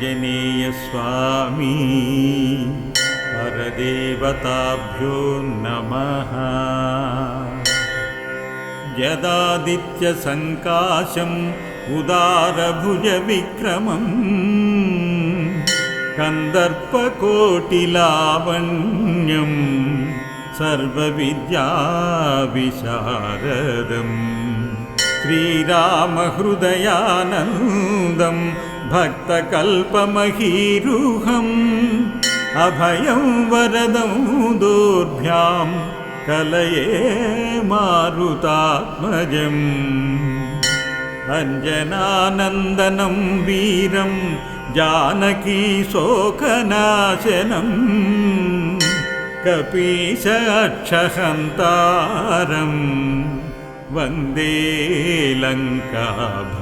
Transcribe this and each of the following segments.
आञ्जनेयस्वामी। परदेवताभ्यो नमः। यदादित्यसङ्काशम् उदारभुजविक्रमम् कन्दर्पकोटिलावण्यं सर्वविद्याविशारदम् श्रीरामहृदयानन्दं भक्तकल्पमहीरुहम् अभयं वरदं दोर्भ्यां कलये मारुतात्मजम्। अञ्जनानन्दनं वीरं जानकी शोकनाशनम् कपीश अक्षहन्तारं वन्दे लङ्काभयङ्करम्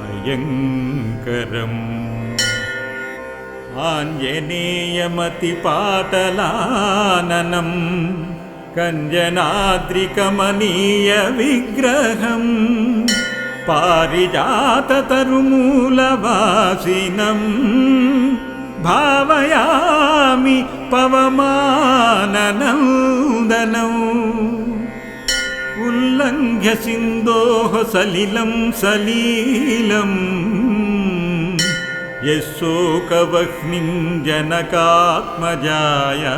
आञ्जनेयमतिपाटलाननं कञ्जनाद्रिकमनीयविग्रहम् पारिजाततरुमूलवासिनं भावयामि पवमाननन्दनम् उल्लङ्घ्य सिन्धोः सलिलं सलीलम् यः शोकवह्निं जनकात्मजाया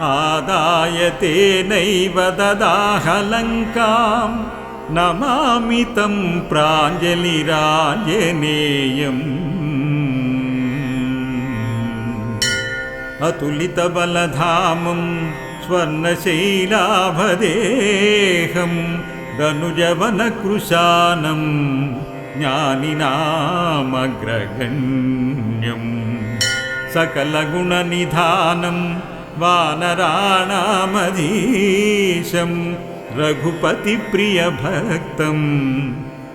आदाय तेनैव ददाहलङ्काम्। नमामि तं प्राञ्जलिराञ्जनेयम् अतुलितबलधामं स्वर्णशैलाभदेहं दनुजवनकृशानं ज्ञानिनामग्रगण्यं सकलगुणनिधानं वानराणामधीशम् रघुपतिप्रियभक्तं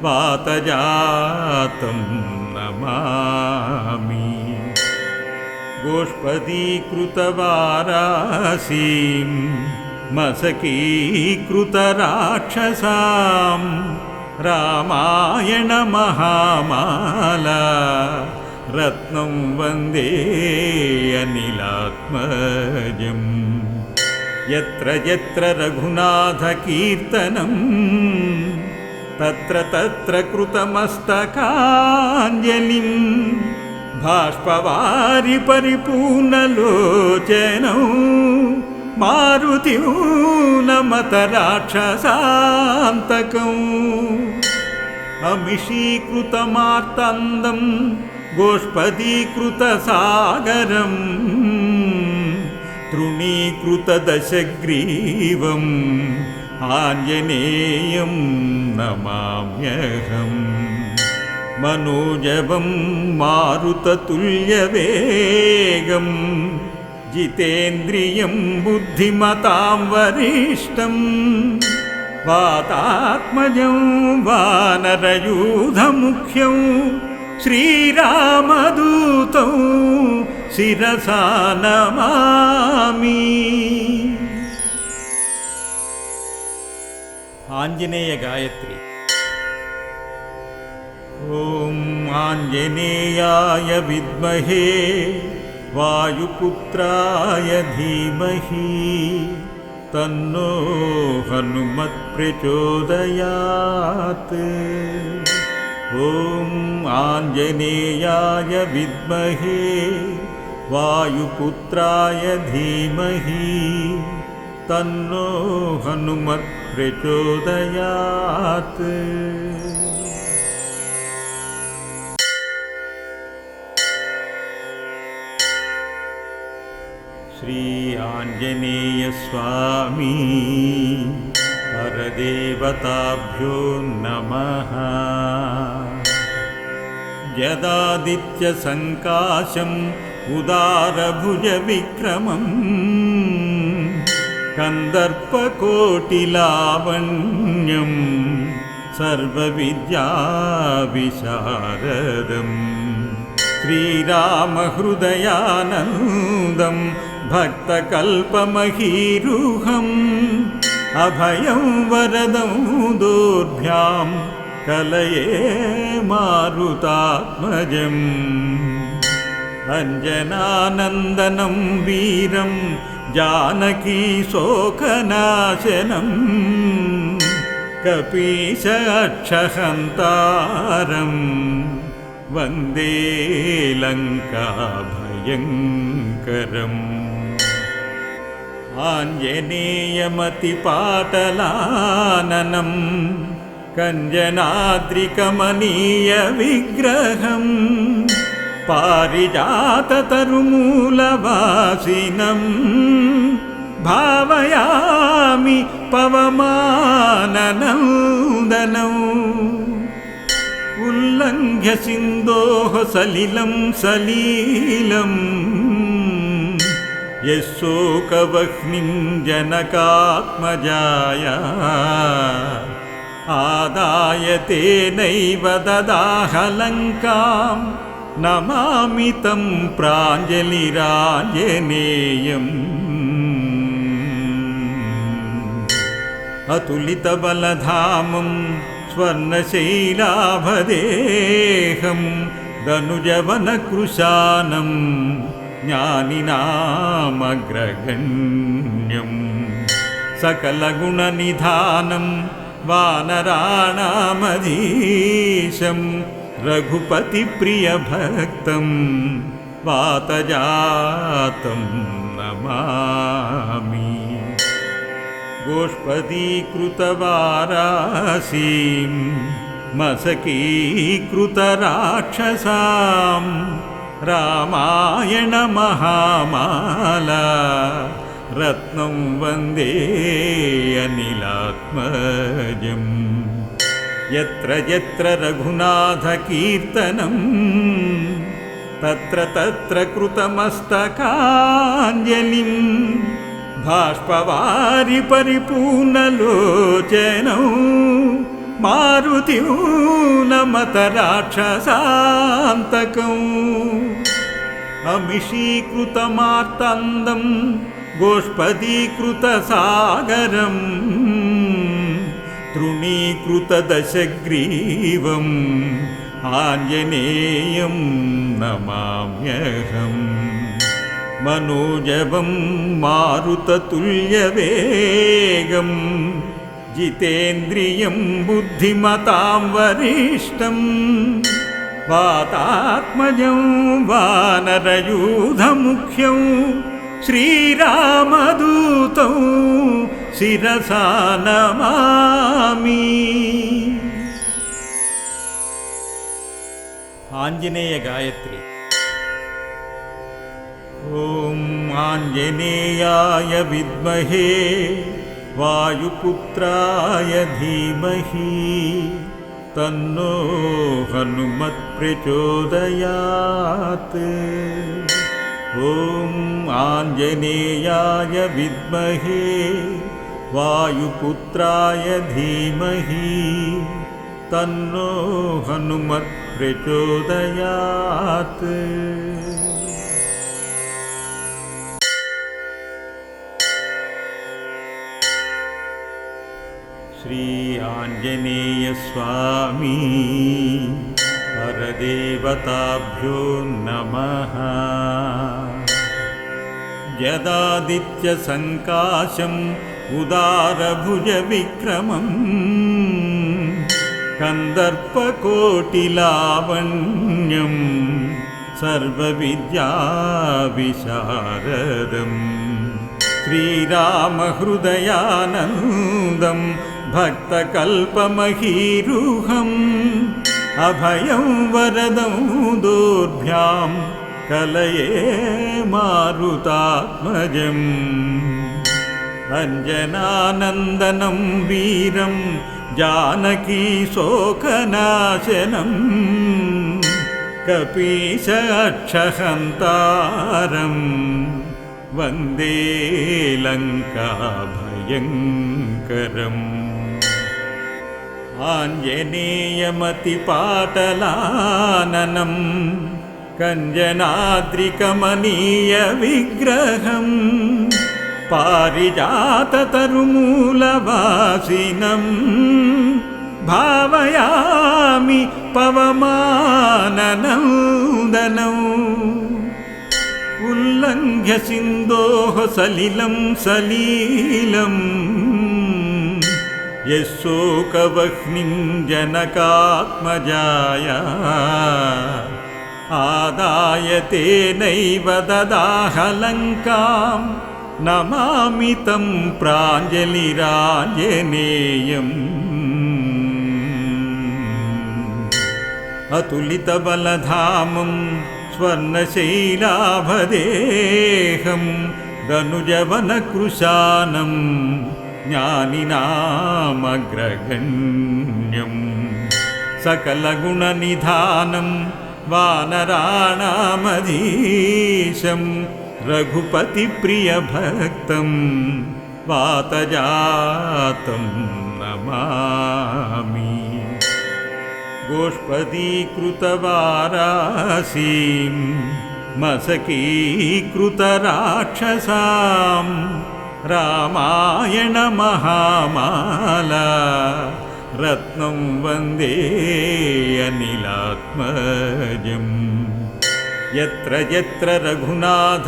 वातजातं नमामि। गोष्पदीकृतवारासीं రామాయణ మహామాల. రత్నం వందే అనిలాత్మజం. ఎత్ర ఎత్ర రఘునాథ కీర్తనం. తత్ర తత్ర కృతమస్తకాంజలి. బాష్పవారి పరిపూర్ణలోచనం మారుతి నమత రాక్షసాంతకం. अमिषीकृतमार्तन्दं गोष्पदीकृतसागरम् तृणीकृतदशग्रीवम् आञ्जनेयं नमाम्यहम् मनोजवं मारुततुल्यवेगं जितेन्द्रियं बुद्धिमतां वरिष्ठं वातात्मजं वानरयूधमुख्यौ श्रीरामदूतौ शिरसा नमामि। आञ्जनेय गायत्री ॐ आञ्जनेयाय विद्महे वायुपुत्राय धीमहि तन्नो हनुमत्प्रचोदयात्। ॐ आञ्जनेयाय विद्महे वायुपुत्राय धीमहि तन्नो हनुमत्प्रचोदयात् श्री आञ्जनेयस्वामी परदेवताभ्यो नमः। यदादित्यसङ्काशम् उदारभुजविक्रमम्। कन्दर्पकोटिलावण्यं सर्वविद्याविशारदम्। श्रीरामहृदयानन्दं भक्तकल्पमहीरुहम् अभयं वरदं दोर्भ्यां कलये मारुतात्मजम्। अञ्जनानन्दनं वीरं जानकी शोकनाशनम् कपीश अक्षहन्तारम् वन्दे लङ्काभयङ्करम् आञ्जनेयमतिपाटलाननं कञ्जनाद्रिकमनीयविग्रहम् पारिजाततरुमूलवासिनं भावयामि पवमाननन्दनम् उल्लङ्घ्य सिन्धोः सलिलं सलीलम् यः शोकवह्निं जनकात्मजाया आदाय तेनैव ददाहलङ्कां नमामि तं प्राञ्जलिराञ्जनेयम् अतुलितबलधामं स्वर्णशैलाभदेहं दनुजवनकृशानं ज्ञानिनामग्रगण्यं सकलगुणनिधानं वानराणामधीशं रघुपतिप्रियभक्तं वातजातं नमामि। गोष्पदीकृतवारासीं రామాయణ మహామాల. రత్నం వందే అనిలాత్మజం. ఎత్ర ఎత్ర రఘునాథకీర్తనం తత్ర తత్ర కృతమస్తకాంజలిం. బాష్పవారి పరిపూర్ణలోచనం మారుతి నమత రాక్షసాంతకం. अमिषीकृतमार्तन्दं गोष्पदीकृतसागरम् तृणीकृतदशग्रीवम् आञ्जनेयं नमाम्यहम्। मनोजवं मारुततुल्यवेगं जितेन्द्रियं बुद्धिमतां वरिष्ठं वातात्मजं श्रीरामदूतौ शिरसा नमामि। आञ्जनेयगायत्री। ॐ आञ्जनेयाय विद्महे वायुपुत्राय धीमहि। तन्नो हनुमत्प्रचोदयात् ॐ आञ्जनेयाय विद्महे वायुपुत्राय धीमहि तन्नो हनुमत्प्रचोदयात् श्री आञ्जनेयस्वामी परदेवताभ्यो नमः। यदादित्यसङ्काशम् उदारभुजविक्रमम् कन्दर्पकोटिलावण्यम् सर्वविद्याविशारदम् श्रीरामहृदयानन्दं भक्तकल्पमहीरुहम्। अभयं वरदं दोर्भ्यां कलये मारुतात्मजम्। अञ्जनानन्दनं वीरं जानकी शोकनाशनम् कपीश अक्षहन्तारम् ఆంజనేయమతిపాటలాననం కంజనాద్రికమనీయ విగ్రహం పారిజాతరుమూలవాసినం భావయామి పవమాననందనం. ఉల్లంఘ్య సిందోహ సలిలం సలీలం सलीलम् यशोकवह्निं जनकात्मजाया आदाय तेनैव ददाहलङ्कां नमामि तं प्राञ्जलिराजनेयम्। अतुलितबलधामं स्वर्णशैलाभदेहं दनुजवनकृशानं ज्ञानिनामग्रगण्यं सकलगुणनिधानं वानराणामधीशं रघुपतिप्रियभक्तं वातजातं नमामि। गोष्पदीकृतवारासीं मसकीकृतराक्षसां రామాయణ మహామాల. రత్నం వందే అనిలాత్మజం. ఎత్ర ఎత్ర రఘునాథకీర్తనం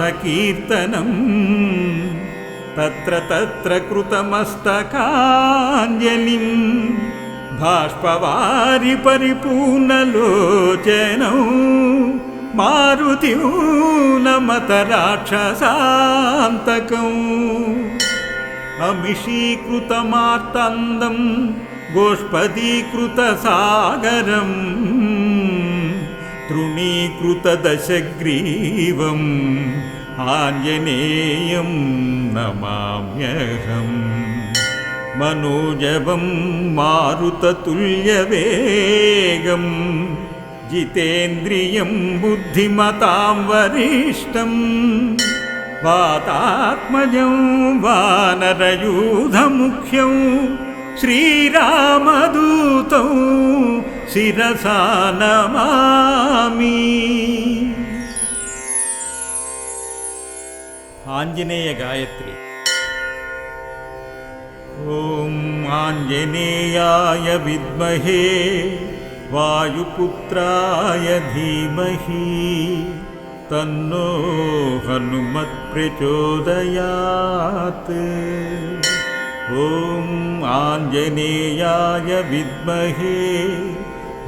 తత్ర తత్ర కృతమస్తకాంజలిం. బాష్పవారి పరిపూర్ణలోచనం नमत राक्षसान्तकम् अमिषीकृतमार्तन्दं गोष्पदीकृतसागरम् तृणीकृतदशग्रीवम् आञ्जनेयं नमाम्यहम् मनोजवं मारुततुल्यवेगं जितेन्द्रियं बुद्धिमतां वरिष्ठं वातात्मजं वानरयूधमुख्यं श्रीरामदूतौ शिरसा नमामि। आञ्जनेय गायत्री ॐ आञ्जनेयाय विद्महे वायुपुत्राय धीमहि तन्नो हनुमत्प्रचोदयात्। ॐ आञ्जनेयाय विद्महे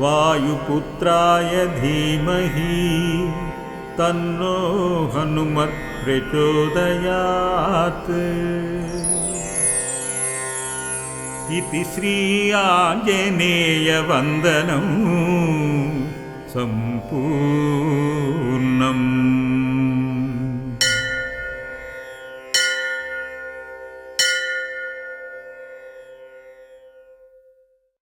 वायुपुत्राय धीमहि तन्नो हनुमत्प्रचोदयात् इति श्री आञ्जनेयवन्दनं सम्पूर्णम्